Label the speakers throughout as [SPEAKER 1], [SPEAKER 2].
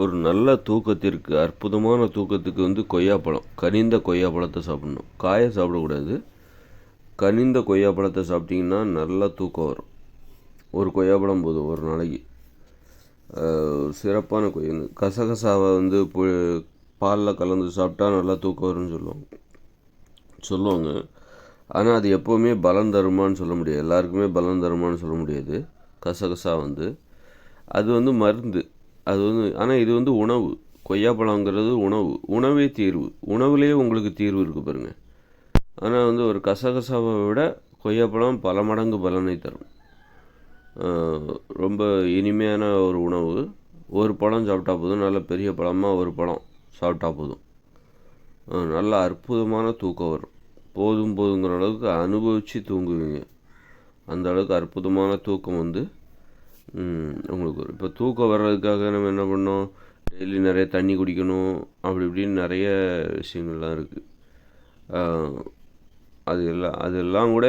[SPEAKER 1] ஒரு நல்ல தூக்கத்திற்கு அற்புதமான தூக்கத்துக்கு வந்து கொய்யாப்பழம் கனிந்த கொய்யாப்பழத்தை சாப்பிட்ணும். காயை சாப்பிடக்கூடாது. கனிந்த கொய்யாப்பழத்தை சாப்பிட்டிங்கன்னா நல்லா தூக்கம் வரும். ஒரு கொய்யாப்பழம் போதும் ஒரு நாளைக்கு. சிறப்பான கொய்யா கசகசாவை வந்து பாலில் கலந்து சாப்பிட்டா நல்லா தூக்கம் வரும்னு சொல்லுவாங்க. சொல்லுவாங்க. ஆனால் அது எப்போவுமே பலம் தருமான்னு சொல்ல முடியாது. எல்லாருக்குமே பலம் தருமான்னு சொல்ல முடியாது. கசகசா வந்து. அது வந்து மருந்து. அது வந்து ஆனால் இது வந்து உணவு. கொய்யாப்பழங்கிறது உணவு. உணவே தீர்வு. உணவுலேயே உங்களுக்கு தீர்வு இருக்குது பாருங்க. ஆனால் வந்து ஒரு கசகசாவை விட கொய்யாப்பழம் பல மடங்கு பலனை தரும். ரொம்ப இனிமையான ஒரு உணவு. ஒரு பழம் சாப்பிட்டா போதும். நல்ல பெரிய பழமாக ஒரு பழம் சாப்பிட்டா போதும். நல்ல அற்புதமான தூக்கம் வரும். போதும் போதுங்கிற அளவுக்கு அனுபவித்து தூங்குவீங்க. அந்த அளவுக்கு அற்புதமான தூக்கம் வந்து உங்களுக்கு வரும் இப்போ தூக்கம் வர்றதுக்காக நம்ம என்ன பண்ணோம்? டெய்லி நிறைய தண்ணி குடிக்கணும் அப்படி இப்படின்னு நிறைய விஷயங்கள்லாம் இருக்குது அது எல்லாம் அது எல்லாம் கூட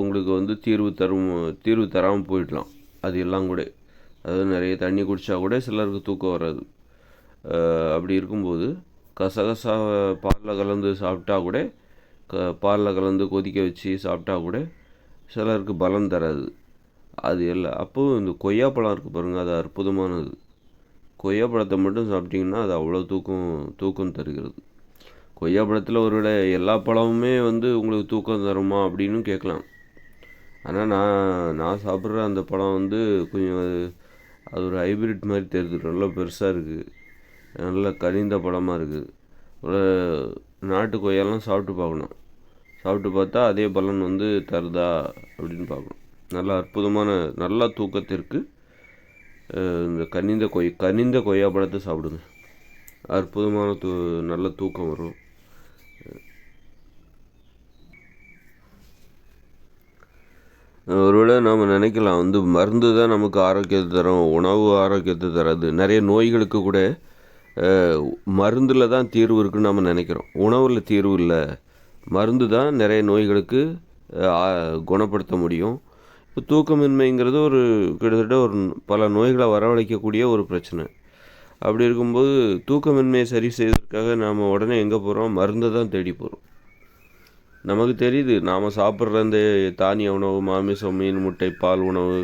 [SPEAKER 1] உங்களுக்கு வந்து தீர்வு தரும் தீர்வு தராமல் போயிடலாம். அது எல்லாம் கூட. அதாவது நிறைய தண்ணி குடித்தா கூட சிலருக்கு தூக்கம் வராது. அப்படி இருக்கும்போது கசகசா பாலில் கலந்து சாப்பிட்டா கூட க பாலில் கலந்து கொதிக்க வச்சு சாப்பிட்டா கூட சிலருக்கு பலம் தராது. அது எல்லாம் அப்போது இந்த கொய்யாப்பழம் இருக்குது பாருங்கள் அது அற்புதமானது. கொய்யாப்பழத்தை மட்டும் சாப்பிட்டிங்கன்னா அது அவ்வளோ தூக்கம் தூக்கம் தருகிறது. கொய்யாப்பழத்தில் ஒருவேளை எல்லா பழமுமே வந்து உங்களுக்கு தூக்கம் தருமா அப்படின்னு கேட்கலாம். ஆனால் நான் நான் சாப்பிட்ற அந்த பழம் வந்து கொஞ்சம் அது அது ஒரு ஹைபிரிட் மாதிரி தெரியுது. நல்லா பெருசாக இருக்குது நல்ல கனிந்த பழமாக இருக்குது ஒரு நாட்டு கொய்யாலாம் சாப்பிட்டு பார்க்கணும். சாப்பிட்டு பார்த்தா அதே பலன் வந்து தருதா அப்படின்னு பார்க்கணும். நல்ல அற்புதமான நல்ல தூக்கத்திற்கு இந்த கனிந்த கொய் கனிந்த கொய்யாப்பழத்தை சாப்பிடுங்க. அற்புதமான தூ நல்ல தூக்கம் வரும். ஒருவேளை நாம் நினைக்கலாம் வந்து மருந்து தான் நமக்கு ஆரோக்கியத்தை தரும் உணவு ஆரோக்கியத்தை தராது. நிறைய நோய்களுக்கு கூட மருந்தில் தான் தீர்வு இருக்குன்னு நம்ம நினைக்கிறோம். உணவில் தீர்வு இல்லை. மருந்து தான் நிறைய நோய்களுக்கு குணப்படுத்த முடியும். இப்போ தூக்கமின்மைங்கிறது ஒரு கிட்டத்தட்ட ஒரு பல நோய்களை வரவழைக்கக்கூடிய ஒரு பிரச்சனை. அப்படி இருக்கும்போது தூக்கமின்மையை சரி செய்வதற்காக நாம் உடனே எங்கே போகிறோம் மருந்தை தான் தேடி போகிறோம் நமக்கு தெரியுது நாம் சாப்பிட்ற இந்த தானிய உணவு மாமிசம் மீன் முட்டை பால் உணவு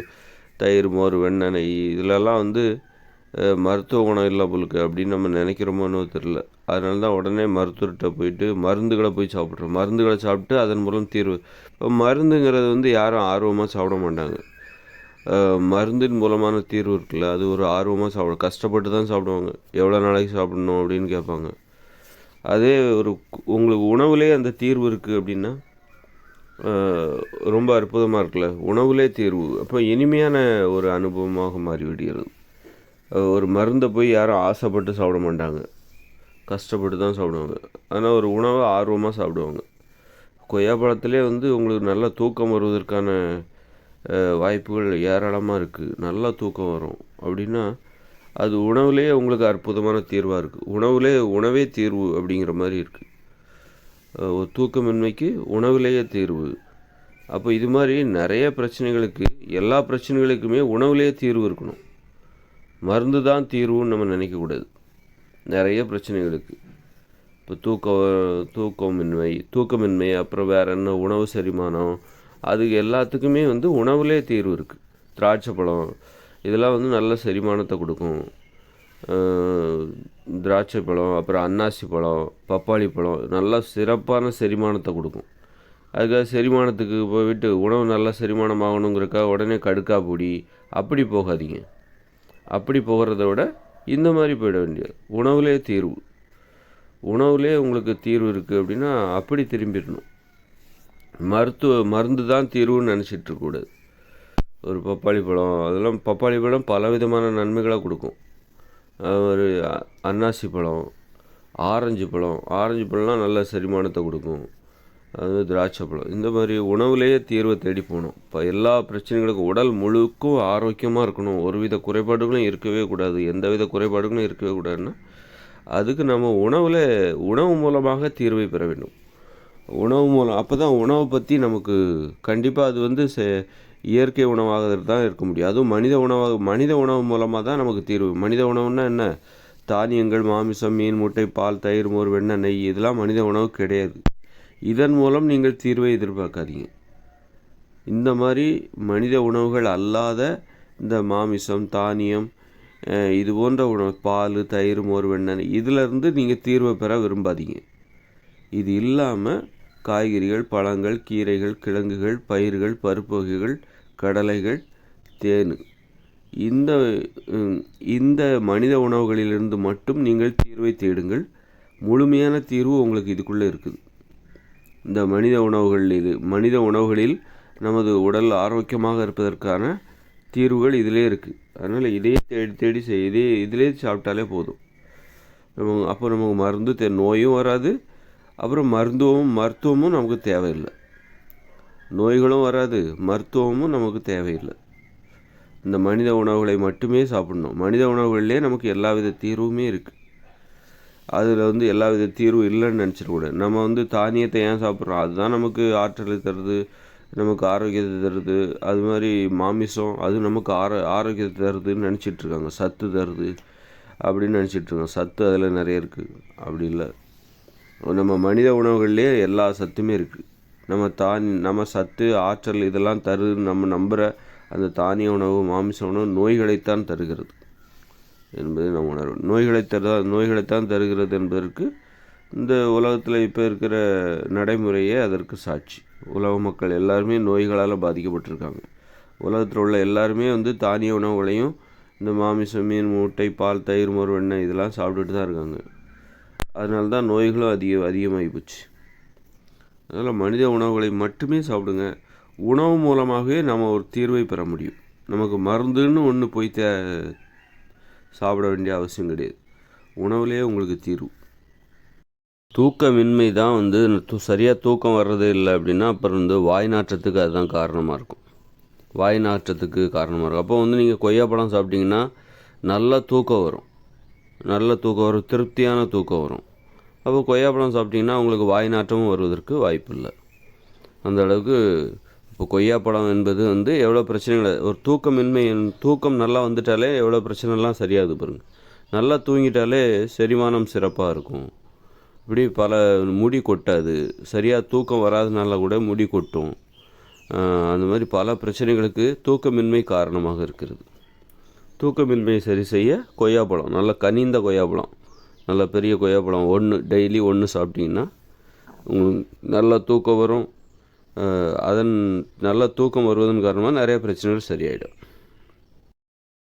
[SPEAKER 1] தயிர் மோர் வெண்ணெய் இதிலெல்லாம் வந்து மருத்துவ குணம் இல்லை போலுக்கு அப்படின்னு நம்ம நினைக்கிறோமோன்னு தெரில அதனால தான் உடனே மருத்துவர்கிட்ட போயிட்டு மருந்துகளை போய் சாப்பிட்றோம். மருந்துகளை சாப்பிட்டு அதன் மூலம் தீர்வு. இப்போ மருந்துங்கிறது வந்து யாரும் ஆர்வமாக சாப்பிட மாட்டாங்க. மருந்தின் மூலமான தீர்வு இருக்குல்ல அது ஒரு ஆர்வமாக சாப்பிட கஷ்டப்பட்டு தான் சாப்பிடுவாங்க. எவ்வளோ நாளைக்கு சாப்பிடணும் அப்படின்னு கேட்பாங்க. அதே ஒரு உங்களுக்கு உணவுலே அந்த தீர்வு இருக்குது அப்படின்னா ரொம்ப அற்புதமாக இருக்குல்ல. உணவுலே தீர்வு. அப்போ இனிமையான ஒரு அனுபவமாக மாறிவிடுகிறது ஒரு மருந்தை போய் யாரும் ஆசைப்பட்டு சாப்பிட மாட்டாங்க. கஷ்டப்பட்டு தான் சாப்பிடுவாங்க. ஆனால் ஒரு உணவை ஆர்வமாக சாப்பிடுவாங்க. கொய்யா பழத்திலே வந்து உங்களுக்கு நல்ல தூக்கம் வருவதற்கான வாய்ப்புகள் ஏராளமாக இருக்குது நல்லா தூக்கம் வரும். அப்படின்னா அது உணவுலேயே உங்களுக்கு அற்புதமான தீர்வாக இருக்குது உணவுலே உணவே தீர்வு அப்படிங்கிற மாதிரி இருக்குது ஒரு தூக்கமின்மைக்கு உணவுலேயே தீர்வு. அப்போ இது மாதிரி நிறைய பிரச்சனைகளுக்கு எல்லா பிரச்சனைகளுக்குமே உணவுலேயே தீர்வு இருக்கணும். மருந்து தான் தீர்வுன்னு நம்ம நினைக்கக்கூடாது. நிறைய பிரச்சனைகளுக்கு இப்போ தூக்க தூக்கமின்மை தூக்கமின்மை அப்புறம் வேற என்ன உணவு செரிமானம் அது எல்லாத்துக்குமே வந்து உணவுலே தீர்வு இருக்குது திராட்சை பழம் இதெல்லாம் வந்து நல்ல செரிமானத்தை கொடுக்கும். திராட்சை பழம் அப்புறம் அன்னாசி பழம் பப்பாளி பழம் நல்லா சிறப்பான செரிமானத்தை கொடுக்கும். அதுக்காக செரிமானத்துக்கு போய்விட்டு உணவு நல்லா செரிமானம் ஆகணுங்கிறக்காக உடனே கடுக்கா பொடி அப்படி போகாதீங்க. அப்படி போகிறத விட இந்த மாதிரி போயிட வேண்டியது. உணவுலே தீர்வு. உணவுலே உங்களுக்கு தீர்வு இருக்குது அப்படின்னா அப்படி திரும்பிடணும். மருத்துவ மருந்து தான் தீர்வுன்னு நினச்சிட்டு இருக்கக்கூடாது ஒரு பப்பாளி பழம் அதெல்லாம் பப்பாளி பழம் பல விதமான நன்மைகளை கொடுக்கும். ஒரு அன்னாசி பழம் ஆரஞ்சு பழம் ஆரஞ்சு பழம்லாம் நல்ல செரிமானத்தை கொடுக்கும். அது திராட்சை பழம். இந்த மாதிரி உணவுலேயே தீர்வை தேடி போகணும். இப்போ எல்லா பிரச்சனைகளுக்கும் உடல் முழுக்கும் ஆரோக்கியமாக இருக்கணும். ஒருவித குறைபாடுகளும் இருக்கவே கூடாது. எந்த வித குறைபாடுகளும் இருக்கவே கூடாதுன்னா அதுக்கு நம்ம உணவில் உணவு மூலமாக தீர்வை பெற வேண்டும். உணவு மூலம் அப்போ தான் உணவை பற்றி நமக்கு கண்டிப்பாக அது வந்து செ இயற்கை உணவாக தான் இருக்க முடியும். அதுவும் மனித உணவாக மனித உணவு மூலமாக தான் நமக்கு தீர்வு. மனித உணவுன்னா என்ன? தானியங்கள் மாமிசம் மீன் முட்டை பால் தயிர் மோர் வெண்ணெய் நெய் இதெல்லாம் மனித உணவு கிடையாது. இதன் மூலம் நீங்கள் தீர்வை எதிர்பார்க்காதீங்க. இந்த மாதிரி மனித உணவுகள் அல்லாத இந்த மாமிசம் தானியம் இது போன்ற உணவு பால் தயிர் மோர் வெண்ணெய் இதிலிருந்து நீங்கள் தீர்வை பெற விரும்பாதீங்க. இது இல்லாமல் காய்கறிகள் பழங்கள் கீரைகள் கிழங்குகள் பயிர்கள் பருப்பு வகைகள் கடலைகள் தேன். இந்த இந்த மனித உணவுகளிலிருந்து மட்டும் நீங்கள் தீர்வை தேடுங்கள். முழுமையான தீர்வு உங்களுக்கு இதுக்குள்ளே இருக்குது. இந்த மனித உணவுகளில் மனித உணவுகளில் நமது உடல் ஆரோக்கியமாக இருப்பதற்கான தீர்வுகள் இதிலே இருக்குது அதனால் இதையே தேடி தேடி செய் இதே இதிலே சாப்பிட்டாலே போதும். நம்ம அப்போ நமக்கு மருந்து தே நோயும் வராது. அப்புறம் மருந்துவமும் மருத்துவமும் நமக்கு தேவையில்லை. நோய்களும் வராது மருத்துவமும் நமக்கு தேவையில்லை. இந்த மனித உணவுகளை மட்டுமே சாப்பிடணும். மனித உணவுகளிலே நமக்கு எல்லா வித தீர்வுமே இருக்குது அதில் வந்து எல்லா வித தீர்வும் இல்லைன்னு நினச்சிடக்கூடாது நம்ம வந்து தானியத்தை ஏன் சாப்பிட்றோம்? அதுதான் நமக்கு ஆற்றலை தருது நமக்கு ஆரோக்கியத்தை தருது. அது மாதிரி மாமிசம் அது நமக்கு ஆரோ ஆரோக்கியத்தை தருதுன்னு நினச்சிட்ருக்காங்க சத்து தருது அப்படின்னு நினச்சிட்ருக்காங்க சத்து அதில் நிறைய இருக்குது அப்படி இல்லை. நம்ம மனித உணவுகள்லேயே எல்லா சத்துமே இருக்குது நம்ம தானி நம்ம சத்து ஆற்றல் இதெல்லாம் தருதுன்னு நம்ம நம்புகிற அந்த தானிய உணவு மாமிச உணவு நோய்களைத்தான் தருகிறது. என்பதை நாம் உணர்வோம். நோய்களை தர நோய்களைத்தான் தருகிறது என்பதற்கு இந்த உலகத்தில் இப்போ இருக்கிற நடைமுறையே அதற்கு சாட்சி. உலக மக்கள் எல்லாருமே நோய்களால் பாதிக்கப்பட்டிருக்காங்க. உலகத்தில் உள்ள எல்லாருமே வந்து தானிய உணவுகளையும் இந்த மாமிசம் மீன் முட்டை பால் தயிர் மோர் வெண்ணெய் இதெல்லாம் சாப்பிட்டுட்டு தான் இருக்காங்க. அதனால தான் நோய்களும் அதிக அதிகமாகி போச்சு. அதனால் மனித உணவுகளை மட்டுமே சாப்பிடுங்க. உணவு மூலமாகவே நம்ம ஒரு தீர்வை பெற முடியும். நமக்கு மருந்துன்னு ஒன்று போய் தே சாப்பிட வேண்டிய அவசியம் கிடையாது. உணவுலேயே உங்களுக்கு தீர்வு. தூக்கமின்மை தான் வந்து சரியாக தூக்கம் வர்றது இல்லை அப்படின்னா அப்புறம் வந்து வாய் நாற்றத்துக்கு அதுதான் காரணமாக இருக்கும். வாய் நாற்றத்துக்கு காரணமாக இருக்கும். அப்போ வந்து நீங்கள் கொய்யாப்பழம் சாப்பிட்டீங்கன்னா நல்லா தூக்கம் வரும். நல்ல தூக்கம் வரும் திருப்தியான தூக்கம் வரும். அப்போ கொய்யாப்பழம் சாப்பிட்டிங்கன்னா உங்களுக்கு வாய் நாற்றமும் வருவதற்கு வாய்ப்பு இல்லை. அந்த அளவுக்கு இப்போ கொய்யாப்பழம் என்பது வந்து எவ்வளோ பிரச்சனைகள் ஒரு தூக்கமின்மை தூக்கம் நல்லா வந்துட்டாலே எவ்வளோ பிரச்சனைலாம் சரியாகுது பாருங்க. நல்லா தூங்கிட்டாலே செரிமானம் சிறப்பாக இருக்கும். இப்படி பல முடி கொட்டாது. சரியாக தூக்கம் வராதனால கூட முடி கொட்டும். அந்த மாதிரி பல பிரச்சனைகளுக்கு தூக்கமின்மை காரணமாக இருக்கிறது. தூக்கமின்மையை சரி செய்ய கொய்யாப்பழம் நல்ல கனிந்த கொய்யாப்பழம் நல்ல பெரிய கொய்யாப்பழம் ஒன்று டெய்லி ஒன்று சாப்பிட்டிங்கன்னா உங்களுக்கு நல்லா தூக்கம் வரும். அதன் நல்ல தூக்கம் வருவதன் காரணமாக நிறைய பிரச்சனைகள் சரியாயிடும்.